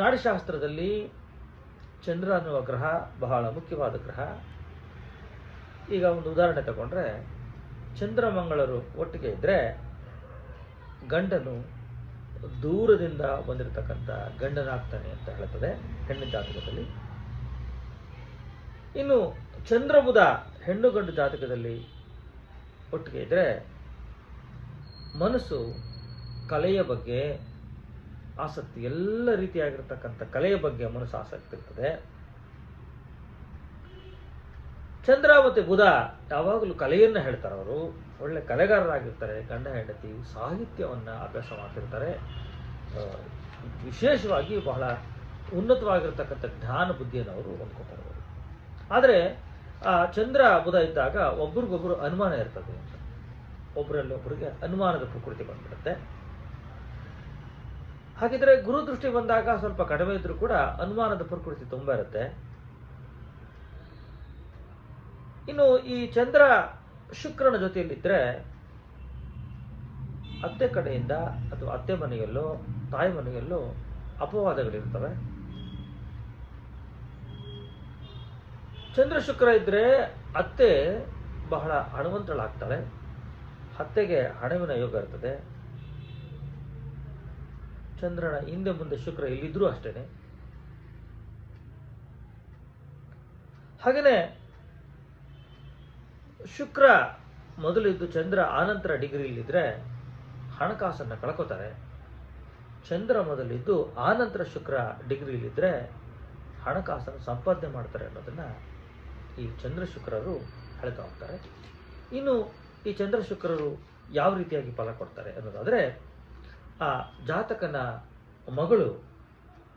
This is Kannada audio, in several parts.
ನಾಡಿಶಾಸ್ತ್ರದಲ್ಲಿ ಚಂದ್ರ ಅನ್ನುವ ಗ್ರಹ ಬಹಳ ಮುಖ್ಯವಾದ ಗ್ರಹ. ಈಗ ಒಂದು ಉದಾಹರಣೆ ತಗೊಂಡ್ರೆ ಚಂದ್ರಮಂಗಳರು ಒಟ್ಟಿಗೆ ಇದ್ದರೆ ಗಂಡನು ದೂರದಿಂದ ಬಂದಿರತಕ್ಕಂಥ ಗಂಡನಾಗ್ತಾನೆ ಅಂತ ಹೇಳುತ್ತದೆ ಹೆಣ್ಣಿನ ಜಾತಕದಲ್ಲಿ. ಇನ್ನು ಚಂದ್ರಬುಧ ಹೆಣ್ಣು ಗಂಡು ಜಾತಕದಲ್ಲಿ ಒಟ್ಟಿಗೆ ಇದ್ದರೆ ಮನಸ್ಸು ಕಲೆಯ ಬಗ್ಗೆ ಆಸಕ್ತಿ ಎಲ್ಲ ರೀತಿಯಾಗಿರ್ತಕ್ಕಂಥ ಕಲೆಯ ಬಗ್ಗೆ ಮನಸ್ಸು ಆಸಕ್ತಿ ಇರ್ತದೆ. ಚಂದ್ರ ಮತ್ತು ಬುಧ ಯಾವಾಗಲೂ ಕಲೆಯನ್ನು ಹೇಳ್ತಾರೆ ಅವರು. ಒಳ್ಳೆ ಕಲೆಗಾರರಾಗಿರ್ತಾರೆ, ಗಂಡ ಹೆಂಡತಿ, ಸಾಹಿತ್ಯವನ್ನು ಅಭ್ಯಾಸ ಮಾಡ್ತಿರ್ತಾರೆ. ವಿಶೇಷವಾಗಿ ಬಹಳ ಉನ್ನತವಾಗಿರ್ತಕ್ಕಂಥ ಜ್ಞಾನ ಬುದ್ಧಿಯನ್ನು ಅವರು ಹೊಂದ್ಕೊತಾರೆ ಅವರು. ಆದರೆ, ಆ, ಚಂದ್ರ ಬುಧ ಇದ್ದಾಗ ಒಬ್ರಿಗೊಬ್ರು ಅನುಮಾನ ಇರ್ತದೆ ಒಬ್ಬರಲ್ಲಿ ಒಬ್ಬರಿಗೆ ಅನುಮಾನದ ಪ್ರಕೃತಿ ಬಂದ್ಬಿಡುತ್ತೆ. ಹಾಗಿದ್ರೆ ಗುರು ದೃಷ್ಟಿ ಬಂದಾಗ ಸ್ವಲ್ಪ ಕಡಿಮೆ ಇದ್ರೂ ಕೂಡ ಅನುಮಾನದ ಪ್ರಕೃತಿ ತುಂಬಾ ಇರುತ್ತೆ. ಇನ್ನು ಈ ಚಂದ್ರ ಶುಕ್ರನ ಜೊತೆಯಲ್ಲಿದ್ದರೆ ಅತ್ತೆ ಕಡೆಯಿಂದ ಅಥವಾ ಅತ್ತೆ ಮನೆಯಲ್ಲೋ ತಾಯಿ ಮನೆಯಲ್ಲೋ ಅಪವಾದಗಳಿರ್ತವೆ. ಚಂದ್ರ ಶುಕ್ರ ಇದ್ರೆ ಅತ್ತೆ ಬಹಳ ಹಣವಂತಳಾಗ್ತಾಳೆ. ಅತ್ತೆಗೆ ಹಣವಿನ ಯೋಗ ಇರ್ತದೆ. ಚಂದ್ರನ ಹಿಂದೆ ಮುಂದೆ ಶುಕ್ರ ಎಲ್ಲಿದ್ರೂ ಅಷ್ಟೇನೆ. ಹಾಗೆಯೇ ಶುಕ್ರ ಮೊದಲಿದ್ದು ಚಂದ್ರ ಆನಂತರ ಡಿಗ್ರಿಯಲ್ಲಿದ್ದರೆ ಹಣಕಾಸನ್ನು ಕಳ್ಕೊತಾರೆ. ಚಂದ್ರ ಮೊದಲಿದ್ದು ಆನಂತರ ಶುಕ್ರ ಡಿಗ್ರಿಯಲ್ಲಿದ್ದರೆ ಹಣಕಾಸನ್ನು ಸಂಪಾದನೆ ಮಾಡ್ತಾರೆ ಅನ್ನೋದನ್ನು ಈ ಚಂದ್ರ ಶುಕ್ರರು ಹೇಳ್ತಾ ಹೋಗ್ತಾರೆ. ಇನ್ನು ಈ ಚಂದ್ರ ಶುಕ್ರರು ಯಾವ ರೀತಿಯಾಗಿ ಫಲ ಕೊಡ್ತಾರೆ ಅನ್ನೋದಾದರೆ ಆ ಜಾತಕನ ಮಗಳು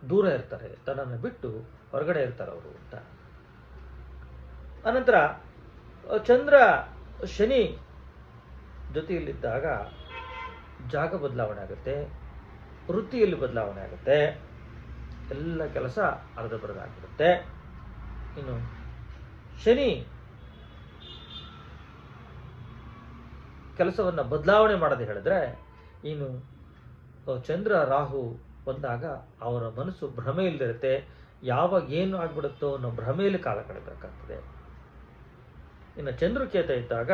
ದೂರ ಇರ್ತಾರೆ, ತನ್ನನ್ನು ಬಿಟ್ಟು ಹೊರಗಡೆ ಇರ್ತಾರೆ ಅವರು ಅಂತ. ಅನಂತರ, ಚಂದ್ರ ಶನಿ ಜೊತೆಯಲ್ಲಿದ್ದಾಗ ಜಾಗ ಬದಲಾವಣೆ ಆಗುತ್ತೆ, ವೃತ್ತಿಯಲ್ಲಿ ಬದಲಾವಣೆ ಆಗುತ್ತೆ, ಎಲ್ಲ ಕೆಲಸ ಅರ್ಧ ಆಗಿರುತ್ತೆ ಇನ್ನು ಶನಿ ಕೆಲಸವನ್ನು ಬದಲಾವಣೆ ಮಾಡದೆ ಹೇಳಿದ್ರೆ, ಇನ್ನು ಚಂದ್ರ ರಾಹು ಬಂದಾಗ ಅವರ ಮನಸ್ಸು ಭ್ರಮೆ ಇಲ್ಲದಿರುತ್ತೆ ಯಾವಾಗ ಏನು ಆಗ್ಬಿಡುತ್ತೋ ಅನ್ನೋ ಭ್ರಮೆಯಲ್ಲಿ ಕಾಲ ಕಳೆಬೇಕಾಗ್ತದೆ ಇನ್ನು ಚಂದ್ರಕೇತ ಇದ್ದಾಗ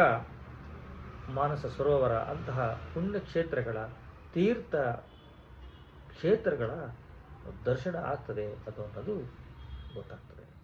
ಮಾನಸ ಸರೋವರ ಅಂತಹ ಪುಣ್ಯಕ್ಷೇತ್ರಗಳ ತೀರ್ಥ ಕ್ಷೇತ್ರಗಳ ದರ್ಶನ ಆಗ್ತದೆ ಅದು ಅನ್ನೋದು ಗೊತ್ತಾಗ್ತದೆ.